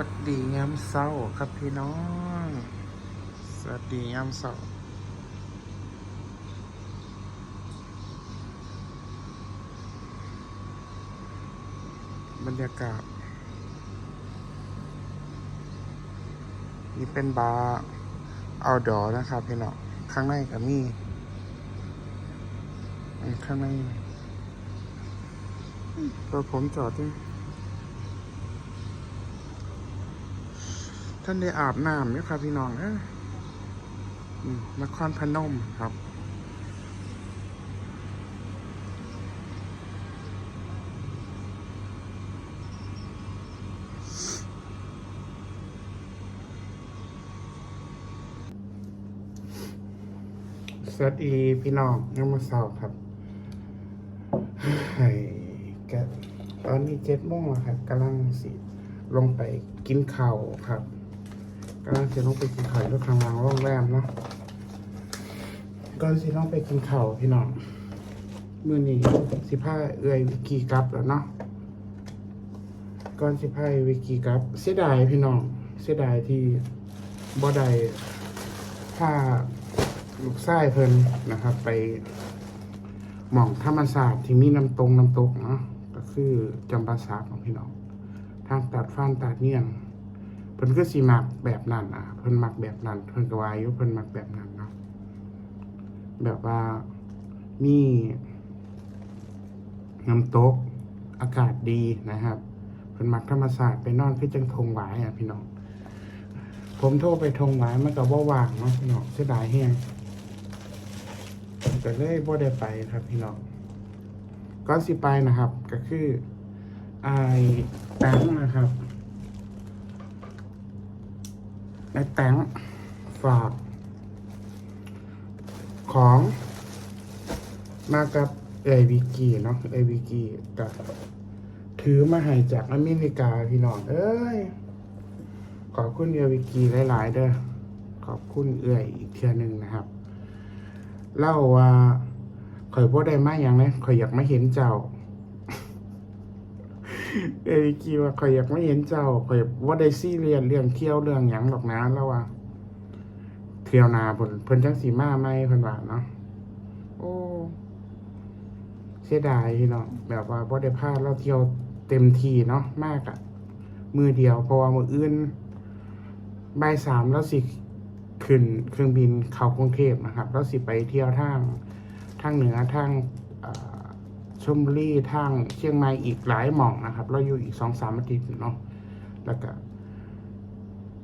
วัสดียามเศร้าครับพี่น้อง สวัสดียามเศร้าบรรยากาศ นี่เป็นบาร์เอาดอนะครับพี่น้อง ข้างในก็มี ข้างในรถผมจอดด้วย ท่านได้อาบน้ำไหมครับพี่น้องเออนครพนมครับสวัสดีพี่น้องยังมาเศร้าครับไอ้กตอนนี้เจ็ดโมงแล้วครับกำลังสิ ลงไปกินข้าวครับ กำลังจะลงไปกินข้าวรถทางรางโรงแรมเนาะก่อนสิลงไปกินข้าวพี่น้องมื้อนี้สิพาเอือยวิกีกลับแล้วเนาะก่อนสิพาวิกีกลับ เสียดายพี่น้อง เสียดายที่บ่ได้พาลูกชายเพิ่นนะครับ ไปหม่องธรรมศาสตร์ที่มีน้ำตรงน้ำตกเนาะก็คือจำปาสักของพี่น้อง ทางตัดฟันตัดเนียน เพิ่นก็สิมักแบบนั้นอะเพิ่นมักแบบนั้น เพิ่นก็ว่าอยู่เพิ่นมักแบบนั้นเนาะแบบว่ามีน้ำตกอากาศดีนะครับเพิ่นมักธรรมศาสตร์ไปนอนคือจังทงหวายอะพี่น้อง ผมโทรไปทงหวายมันก็บ่ว่างเนาะพี่น้องเสียดายแฮงก็เลยบ่ได้ไปครับพี่น้องก่อนสิไปนะครับ ก็คือไอแตงนะครับ ไอแตงฝาก ของมากับเอวิกีเนาะเอวิกีกับถือมาให้จากอเมริกาพี่น้อง เอ้ย ขอบคุณเอวิกีหลาย ๆ เด้อขอบคุณเอื่อยอีกเทื่อหนึ่งนะครับ เล่าว่าข่อยบ่ได้มาอย่างเลยข่อยอยากมาเห็นเจ้า เอ้ยกีว่าข่อยอยากไม่เห็นเจ้าข่อยว่าได้ซีเรียนเรื่องเที่ยวเรื่องหยังหรอกนะแล้วว่าเที่ยวนาเพิ่นเพิ่นจังสีมาไหมเพิ่นว่าเนาะโอ้เสียดายพี่น้องแบบว่าบ่ได้พาเราเที่ยวเต็มที่เนาะมากอะมือเดียวเพราะว่ามืออื่นบ่ายสามแล้วสิขึ้นเครื่องบินเข้ากรุงเทพนะครับ แล้วสิไปเที่ยวทางทางเหนือทางเอ่อ ชมบุรีทางเชียงใหม่อีกหลายหม่องนะครับ เราอยู่อีกสองสามอาทิตย์เนาะแล้วก็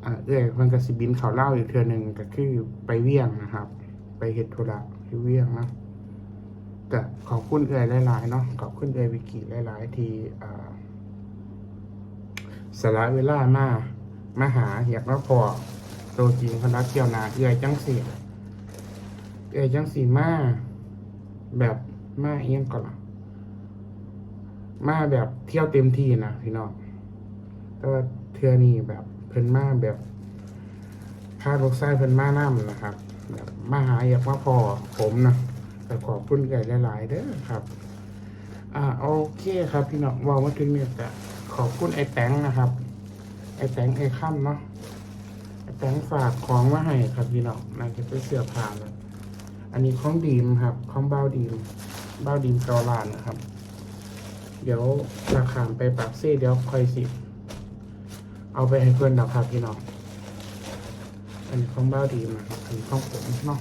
เอ่าเอ้ยมันก็สิบินเขาเล่าอีกเทือหนึ่งก็คือไปเวียงนะครับ ไปเฮ็ดธุระที่เวียงนะก็ขอบคุณเอ้ยหลายๆเนาะขอบคุณเอ้ยวิกิหลายๆที่อ่าสละเวลามามาหาอยากมาพอตัวจริงคณะเที่ยวนาเอ้ยจังสีเอ้ยจังสีมาแบบมาเอียงก่อน มาแบบเที่ยวเต็มที่นะพี่น้องแต่ว่าเทือนี้แบบเพิ่นมาแบบพาลูกชายเพิ่นมาน้ำนะครับ แบบมาหาอยากมาพอผมนะแต่ขอบคุณใหญ่หลายๆเด้อครับ อ่าโอเคครับ พี่น้องว่ามาถึงเนี่ยก็ขอบคุณไอ้แตงนะครับ ไอ้แตงไอ้ค่ำเนาะไอ้แตงฝากของมาให้ครับพี่น้องน่าจะเป็นเสื้อผ้าแล้วอันนี้ของดีมครับ ของเบ้าดีมเบ้าดีมเกาลานนะครับ เดี๋ยวราคามไปปากซี่เดี๋ยวค่อยสิ เอาไปให้เพื่อนดอกครับพี่น้องอันนี้ของบ้าดีมาครับอันนี้ของผมเนาะ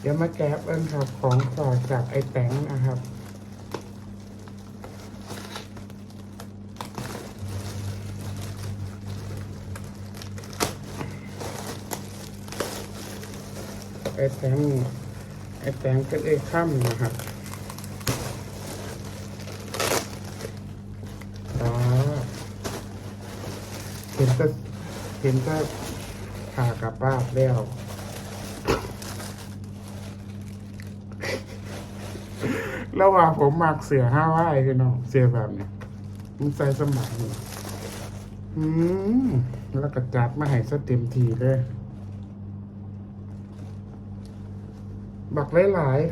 เดี๋ยวมาแก๊บเอิ้นครับของฝากจากไอ้แตงนะครับไอ้แตงไอ้แตงก็ไอ้ค่ำนะครับ อ๋อเห็นก็ เห็นก็ขากลับบ้านแล้วระหว่างผมมักเสือห้าว่ายคือน้องเสือแบบนี้มันใส่สมัยนี่อืมแล้วก็จัดมาให้ซะเต็มทีเลย บักหลายๆ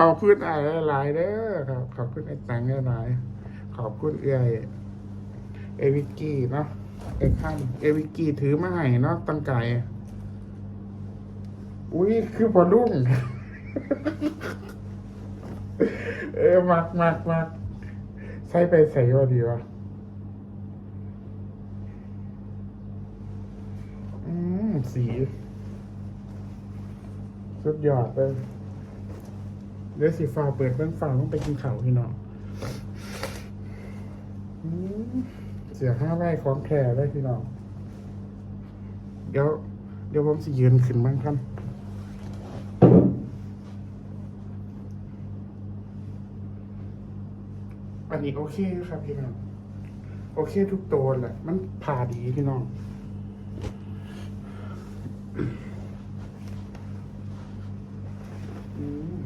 ขอบคุณไอ้หลายเด้อครับ ขอบคุณไอ้ตังหลาย ขอบคุณเอื้อยเอวิกกี้เนาะไอ้ข้างเอวิกกี้ถือมาให้เนาะตั้งไก่อุ้ยคือบอลลุ่งเออมักมักมักใส่ไปใส่ก็ดีวะอืมสี สุดยอดเลย เดี๋ยวสีฟ้าเปิดเบื้องฟ้าต้องไปกินข้าวพี่น้องเสียห้าไร่ของแคร์ได้พี่น้อง เดี๋ยว เดี๋ยวผมสิยืนขึ้นบ้างครับอันนี้โอเคครับพี่น้อง โอเคทุกตัวแหละ มันผ่าดีพี่น้อง อืม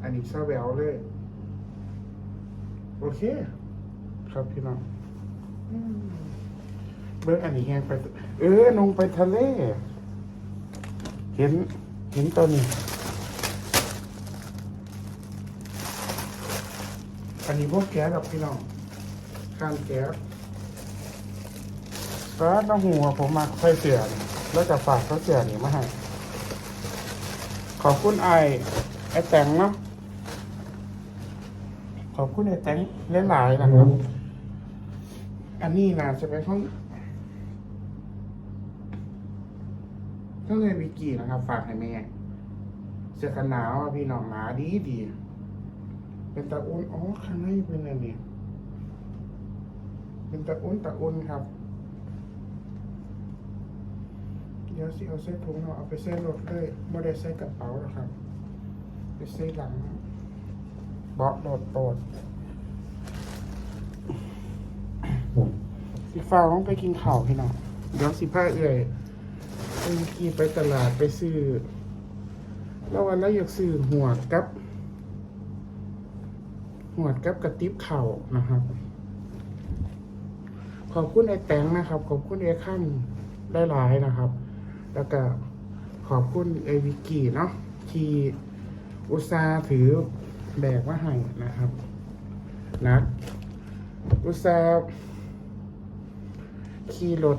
อั นนี้ซาแววเลย โอเค ครับพี่น้องอืมเบิ้งอันนี้แหงไป เออลงไปทะเล เห็น เห็นตัวนี้ อันนี้พวกแก๊สกับพี่น้องข้างแก๊สก็น้องหัวผมมาค่อยเสียนี่แล้วจะฝากเขาเสียนี่มาให้ขอบคุณไอไอแตงเนาะ ขอบคุณไอแตงหลายๆนะครับ อันนี้นะจะเป็นห้องก็เลยวิกินะครับ ฝากให้แม่เสื้อกันหนาวอะพี่น้องหนาดีดีๆเป็นตะอุ่นอ๋อข้างในเป็นอะไรเนี่ยเป็นตะอุ่นตะอุ่นครับ เดี๋ยวสิเอาใส่ถุงเนาะเอาไปใส่รถเลยไม่ได้ใส่กระเป๋าหรอกครับ ไปใส่หลัง เบาะรถโปรดสิฟ้าต้องไปกินข้าวพี่น้องเดี๋ยวสิพาเอื่อยไปกี่ไปตลาดไปซื้อ แล้ววันแล้วอยากซื้อหัวดกับ หัวดกับกระติบเข่าวนะครับ ขอบคุณไอ้แตงนะครับ ขอบคุณไอ้ขั้นได้หลายๆนะครับ แล้วก็ขอบคุณไอ้วิกกี้เนาะที่อุตส่าห์ถือ แบกมาให้นะครับนะอุตส่าห์ขี่รถ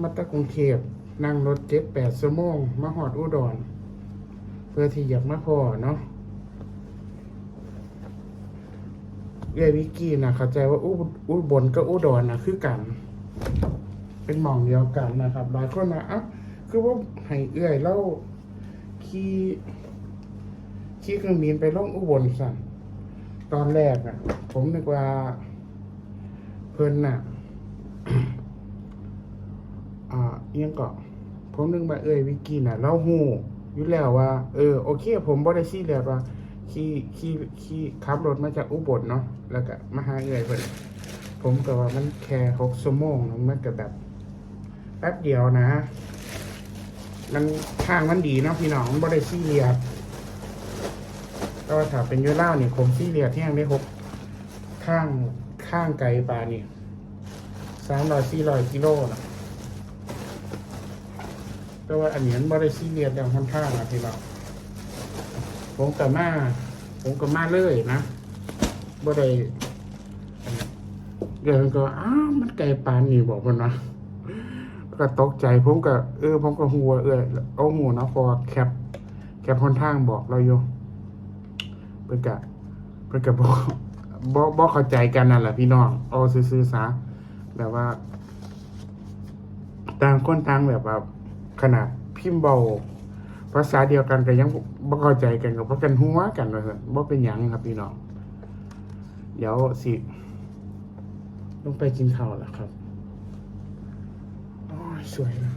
มาตะกรุงเทพนั่งรถเจ็ดแปดชั่วโมงมาหอดอุดร เพื่อที่อยากมาพอเนาะเอ้ยวิกกี้นะเข้าใจว่าอุอุบลกับอุดรนนะคือกัน เป็นหม่องเดียวกันนะครับหลายคนนะอะคือว่าให้เอื้อยเล่าขี่ ขี่เครื่องบินไปล่องอุบลสั่นตอนแรกอะ ผมนึกว่า เพิ่นน่ะอ่าเอียงเกาะผมนึกว่าเอ้ยวิกกี้น่ะเล่าหูอยู่แล้วว่า เออโอเค ผมบ่ได้ซีเรียสว่าขี่ขี่ขี่ขับรถมาจากอุบลเนาะแล้วก็มาหาเอ้ยเพิ่นผมก็ว่ามันแค่หกชั่วโมงนอะมันก็แบบแป๊บเดียวนะ มันทางมันดีเนาะพี่น้องบ่ได้ซีเรียส แต่ว่าถ้าเป็นยูเล่าวนี่ผมซีเรียสที่ยังได้หกข้างข้างไกลปลานี่สามร้อยสี่ร้อยกิโลนะแต่ว่าอันนี้มันบ่ได้ซีเรียสอย่างค่อนข้างอะพี่น้องผมกับมาผมกับมาเลยนะบ่ได้เดี๋ยวมันก็อ้าวมันไกลปานนี่บอกมันนะก็ตกใจผมก็เออผมก็หัวเออเอาหมูนะพอแคปแคปค่อนทางบอกเราอยู่ พื่อนกะเพื่อนกะบอกบอกบอกเข้าใจกันนั่นแหละพี่น้องเอาซื่อๆซะแบบว่า ต่างคนต่างแบบว่าขนาดพิมพ์เบาภาษาเดียวกันก็ยังบ่เข้าใจกันกับเพราะกันหัวกันว่าซั่นบ่เป็นหยังครับพี่น้องเดี๋ยวสิลงไปกินข้าวแล้วครับโอ้ยสวยนะ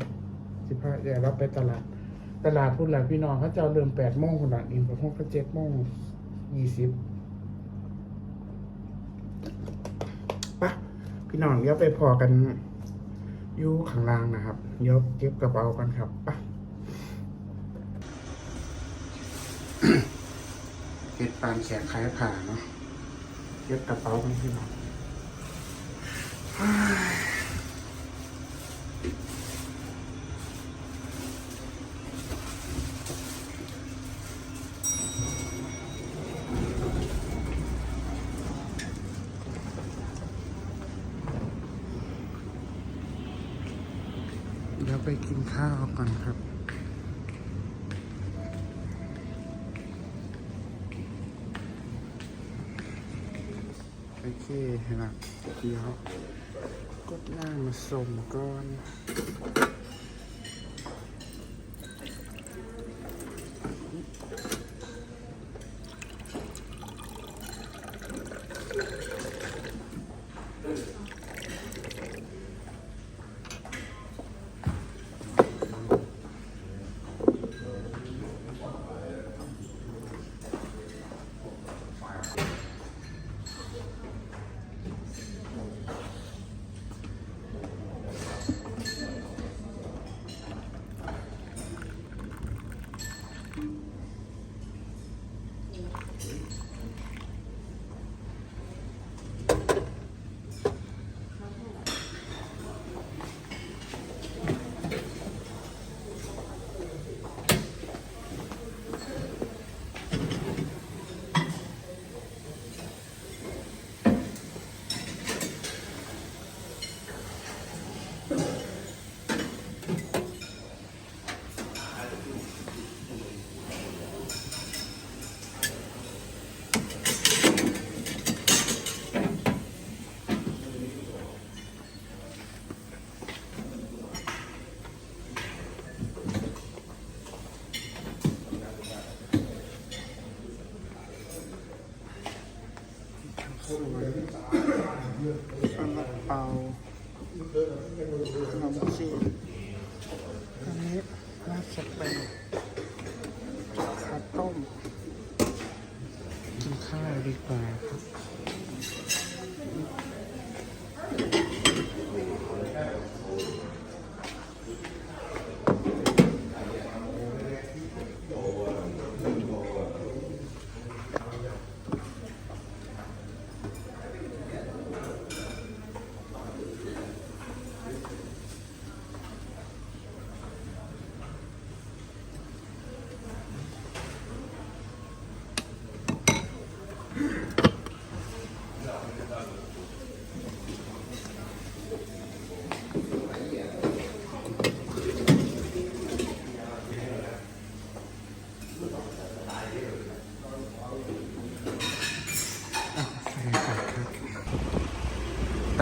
สิพาเดี๋ยวเราไปตลาด ตลาดพุ่นหลังพี่น้องเขาจะเริ่มแปดโมงคนละอินกับพวกก็เจ็ดโมง ยี่สิบปะพี่น้องเดี๋ยวไปพอกันอยู่ข้างล่างนะครับ เดี๋ยวเก็บกระเป๋ากันครับปะเก็บปานแขกขายผ่าเนาะเก็บกระเป๋ากันพี่น้อง ไปกินข้าวก่อนครับ โอเคนะเดี๋ยวกดหน้ามาส่งก่อน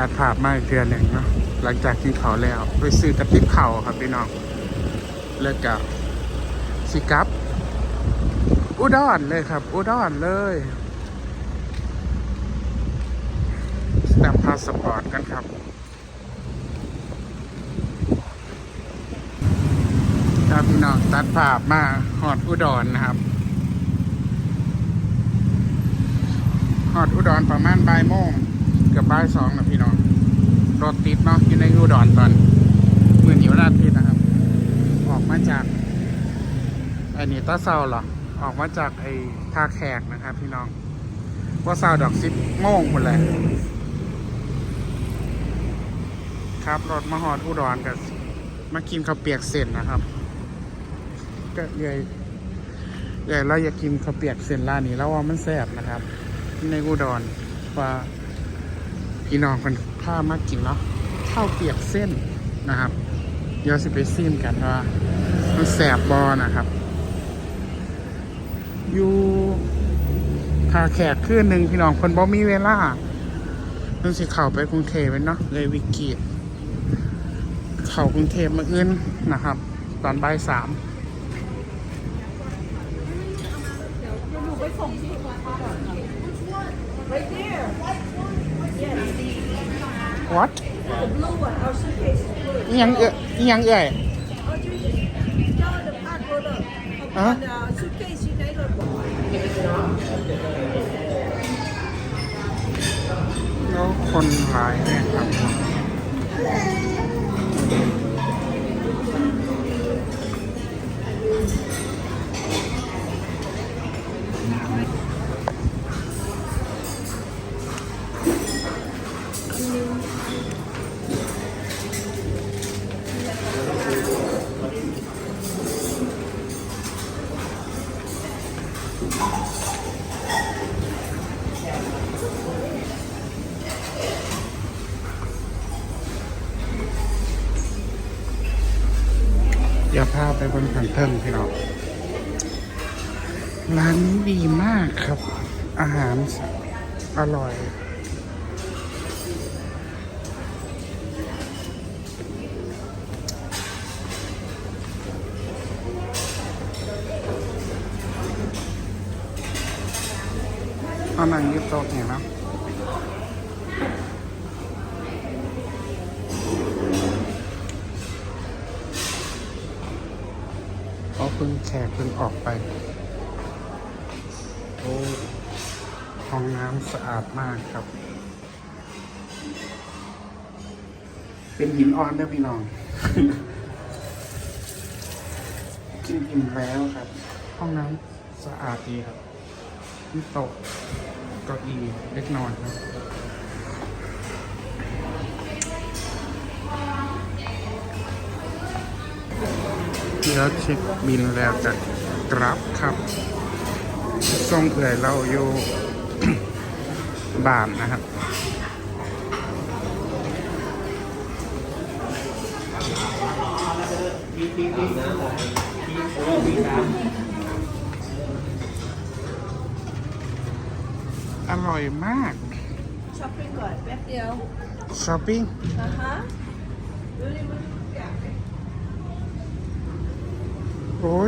ตัดภาพมาอีกเดือนหนึ่งเนาะหลังจากกินเขาแล้วไปซื้อกระติบเข่าครับพี่น้องแล้วกับสิกับอุดรเลยครับ อุดรเลยสแตมพาสปอร์ตกันครับครับพี่น้องตัดภาพมาหอดอุดรนนะครับหอดอุดรประมาณบ่ายโมง กือบบ่ายสองนะพี่น้อง รถติดเนาะอยู่ในอุดรตอนมือหนิวราทิตย์นะครับ ออกมาจากไอ้นี่ตาเซาเหรอ ออกมาจากไอ้ท่าแขกนะครับพี่น้อง ว่าเซาดอกซิปโม่งหมดเลยครับรถมาหอดอุดรกับมากินข้าวเปียกเส้นนะครับ ก็ใหญ่ใหญ่เราอยากกินข้าวเปียกเส้นร้านนี้แล้วว่ามันแซ่บนะครับ ในอุดรว่า พี่น้องคนพามากินเนาะข้าวเปียกเส้นนะครับ เดี๋ยวสิไปซิมกันว่ามันแสบบอนะครับ อยู่ทาแขกคืนหนึ่งพี่น้องคนบ่มีเวลาเพิ่งสิเข้าไปกรุงเทพเนาะเลยวิกฤตเข้ากรุงเทพมาอื่นนะครับ ตอนบ่ายสามหนูไปส่งที่หัวข้าวก่อนครับ Right there. what ยังเอ่ยยังเอ่ยอะแล้วคนหลายแน่ครับ พาไปบนขันเทิงพี่น้องร้านนี้ดีมากครับ อาหารอร่อยเอาหนังยึดโต๊ะเนี่ยนะ แขกเพิ่งออกไป โอ้ห้องน้ำสะอาดมากครับ เป็นหินอ่อนเด้อพี่น้อง กินอิ่มแล้วครับ ห้องน้ำสะอาดดีครับมีโต๊ะเก้าอี้เล็กน้อยครับ ดี๋ยวเช็คบินแล้วจะกรับครับส่งเอื่อยเราอยู่บ้านนะครับอร่อยมาก ช้อปปิ้งก่อนแป๊บเดียว ช้อปปิ้งนะคะโอ้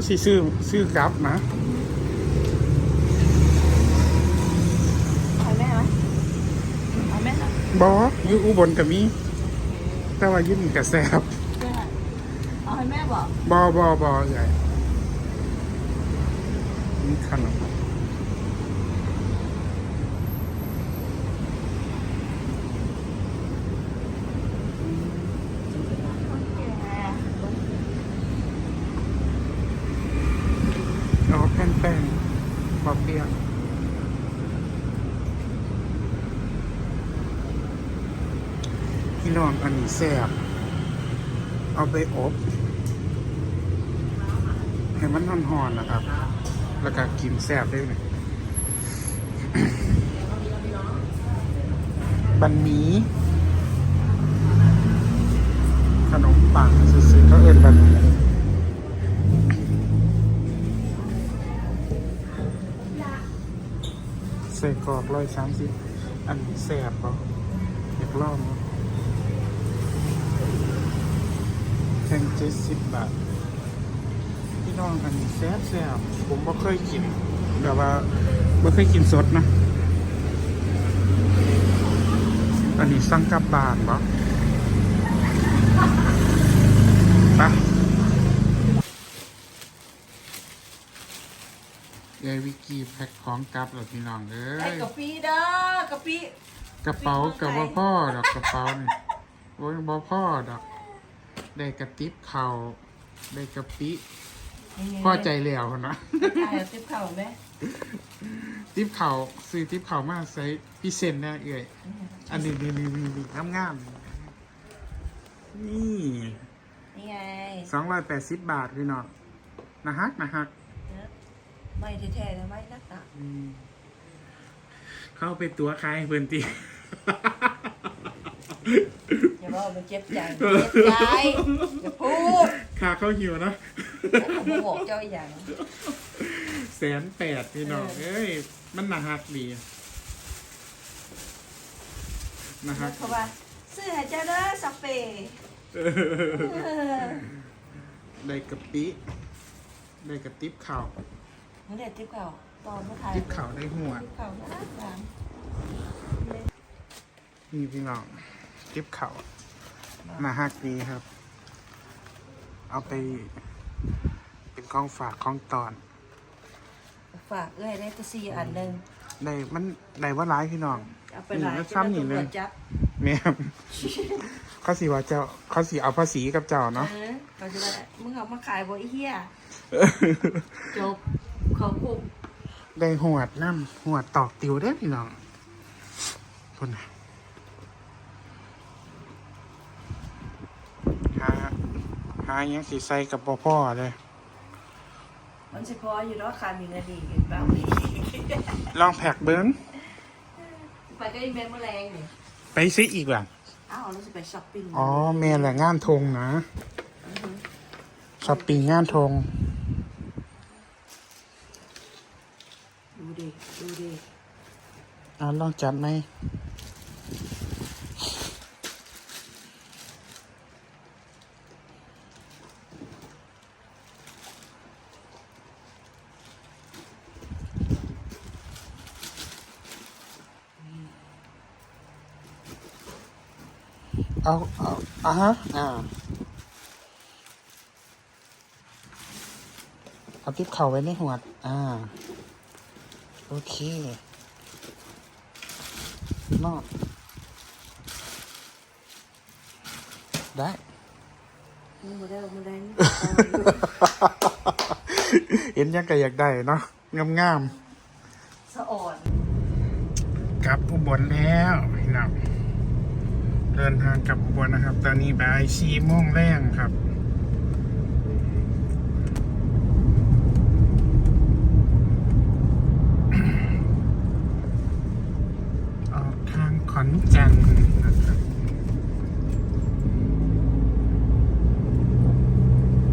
สิซื้อซื้อกลับนะเอาแม่ไหมเอาแม่นะบออยู่อุบลกับมีแต่ว่าอยุ่นกับแซบแม่เอาให้แม่บอกบอบอบอใหญ่นี่ขนม อ๋อแป้งแป้งบอเปียกพี่ น้องอันนี้แซ่บเอาไปอบให้มันนอนหอนๆนะครับ แล้วก็กินแซ่บได้เลยบันหมีขนมปังซื้อๆเขาเอินบันหมีใส่กรอกร้อยสามสิบอันแซ่บปะอยากลอง เนอะแข่งเจ็ดสิบบาท พี่น้องอันนี้แซ่บแซ่บผมบ่เคยกินแบบว่าบ่เคยกินสดนะ อันนี้สั่งกลับบ้านบ่ไปยายวิกกี้แพ็คของกลับแล้วพี่น้องเอ้ไอ้ยกะปิเด้อกะปิกระเป๋ากับบ่พ่อดอกกระเป๋านี่โอ้ยบ่พ่อดอก ได้กระติบเข่าได้กระปิพ่อใจแล้วนะใช่ติ๊บเข่าไหมทิปเขาซื้อทิปเขามาใส่พิเศษนะเอ่ยอันนี้นี่นี่นี่นี่งามงามๆนี่นี่ไงสองร้อยแปดสิบบาทพี่น้องนะฮักนะฮักไม่แท้ๆนะไม่นักหนาอืมเข้าไปตัวใครเพื่อนตี อย่าบอกมันเจ็บใจเจ็บใจอย่าพูดขาเข้าหิวนะผมบอกเจ้าอย่างแสนแปดพี่น้องเออเอ้ย มันนะฮักดีนะฮักเขาว่าซื้อให้เจ้าเด้อสเปรย์เออได้กระปิได้กระติบเข่ามึงเด็ดติ๊บเข่าตอนเมื่อไทยติบเข่าได้หัวติ๊บเข่านะหลานนี่พี่น้อง ติบเข่าน่าฮักดีครับ เอาไป เป็นของฝากของตอน ฝากเอ้ยได้แตะซีอันหนึ่งได้มันได้ว่าร้ายพี่น้องเอาไปหลายนี่มันจะซ้ำได้นี่ตำเลรวยจจับแม่มเขาสีว่าเจ้าเขาสีเอาภาษีกับเจ้าเนาะเออเขาจะได้มึงเอามาขายบ่ไอ้เหี้ยจบเขาคุกได้หวดน้ำหวดตอกติวได้อพี่น้องคนน่ะหา หาหยังสีใส่กับพ่อพ่อเลยมันเฉพาะอยู่เนาะคันมีเงินดีกันบ้างลองแพ็กเบิ้งไปก็อีเมลแมลงนี่ไปซื้ออีกว่ะอ้าวเราจะไปช้อปปิ้งอ๋อแม่แหละงานทงนะช้อปปิ้งงานทงดูดิดูดิอ่าลองจัดไหม เอาเอาอะฮะอ่าเอาทิปเข่าไว้ในหัวด อ่า โอเค นอก ได้ มึงมาได้มาได้นี่เห็นยังก็อยากได้เนาะงามสะอ่อน ๆกลับอุบลแล้วพี่น้อง เดินทางกลับอุบลนะครับ ตอนนี้บ่ายสี่โมงแรงครับออกทางขอนแก่นนะครับ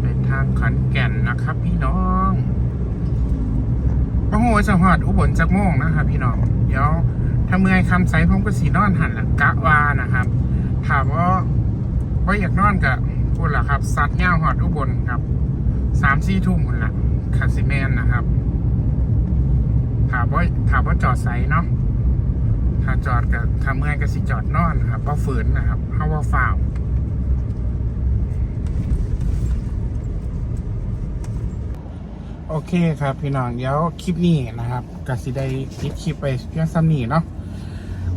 ไปทางขอนแก่นนะครับพี่น้องโอ้โหจะหอดอุบลจักโมงนะครับ พี่น้อง เดี๋ยวถ้าเมื่อยคำไซผมก็สีนอนหันหลังกะวานะครับ อยากนอนกับพูดล่ะครับสัตว์ย่าหอดอุบลครับสามสี่ทุ่มหมดละคาสิแมนนะครับถามว่าถามว่าจอดไซเนาะถ้าจอดกับถ้าเมื่อยก็สิจอดนอนนะครับว่าฝืนนะครับเพราะว่าฝ่าวโอเคครับพี่น้องเดี๋ยวคลิปนี้นะครับกสิได้ติดคลิปไปเพียงซ้ำนี้เนาะ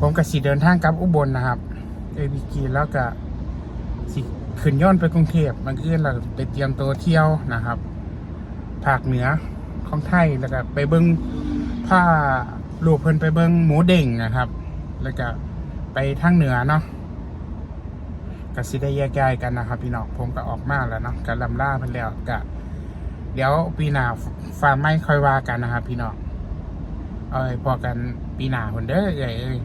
ผมกสิเดินทางกลับอุบลนะครับเอวีกีแล้วก็ สิขึ้นย้อนไปกรุงเทพมันขึ้นเราไปเตรียมตัวเที่ยวนะครับภาคเหนือของไทยแล้วก็ไปเบิ้งผ้าลูกเพิ่นไปเบิ้งหมูเด้งนะครับ แล้วก็ไปทางเหนือเนาะก็สิได้แยกย้ายกันนะครับ พี่น้องผมก็ออกมาแล้วเนาะก็ลำล่าเพิ่นแล้วก็เดี๋ยวปีหน้าฟาร์มไม่ค่อยว่ากันนะครับ พี่น้องเอ้ยพอกันปีหน้าคนเด้อเอ้ยเอ้ย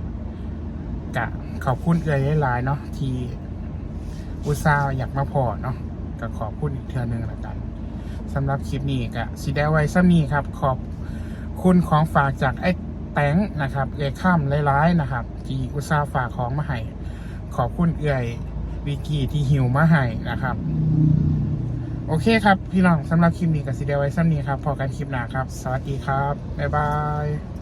กะขอบคุณเอ้ยหลายเนาะที่ อุตส่าห์อยากมาพอเนาะก็ขอบคุณอีกเทือหนึงละกันสำหรับคลิปนี้ก็สิได้ไว้ซ้ำนี้ครับ ขอบคุณของฝากจากไอ้แตงนะครับ เอ้ยข้ามหลายๆนะครับที่อุตส่าห์ฝากของมาให้ขอบคุณเอ้ยวิกกี้ที่หิวมาให้นะครับ โอเคครับ พี่น้องสำหรับคลิปนี้กับซีเดียไว้ซ้ำนี้ครับพอกันคลิปหน้าครับ สวัสดีครับ บ๊ายบาย